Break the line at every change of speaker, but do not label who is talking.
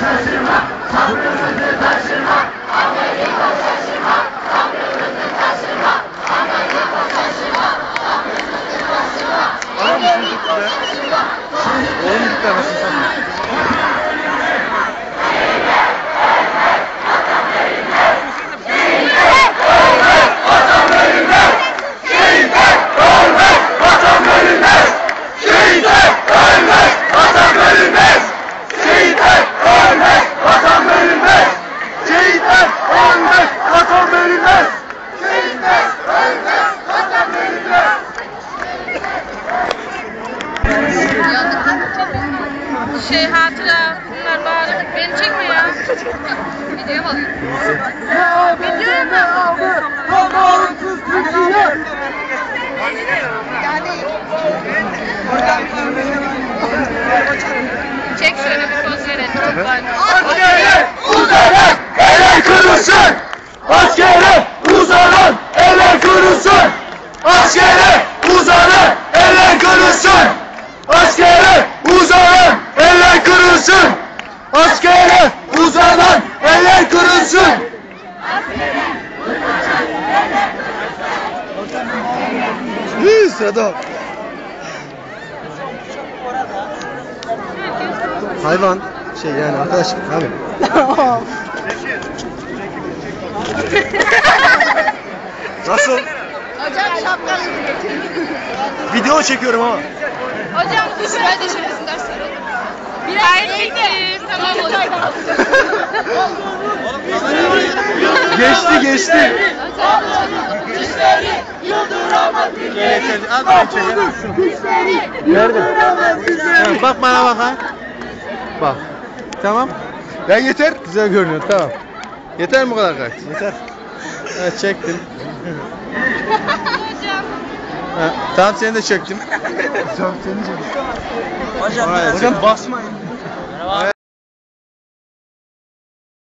三十码，长袖裙子三十码，长腿衣服三十码，长袖裙子三十码，长腿衣服三十码，长腿衣服三十码，长腿衣服三十码。
Şey hatıra bunlar bari beni çekme ya. Videoya.
Ne abi, ne abi,
Allah'ınsız Türkiye. Çek şöyle bir poz verelim. Askere
Sırada. Hayvan şey yani arkadaşım abi.
Nasıl? Hocam
şapkanızı getirin.
Video çekiyorum ama.
Hocam dur ben de şöyle ders verelim. Biraz bitti. Tamam hocam.
Geçti
geçti.
Nerede? Ha, bak bana bak ha. Bak. Tamam. Ya yeter. Güzel görünüyor tamam. Yeter mi bu kadar kaç? Yeter. Evet çektim. Hocam. Ha, tamam seni de çektim. Tamam seni de çektim. Hocam, hocam
basmayın.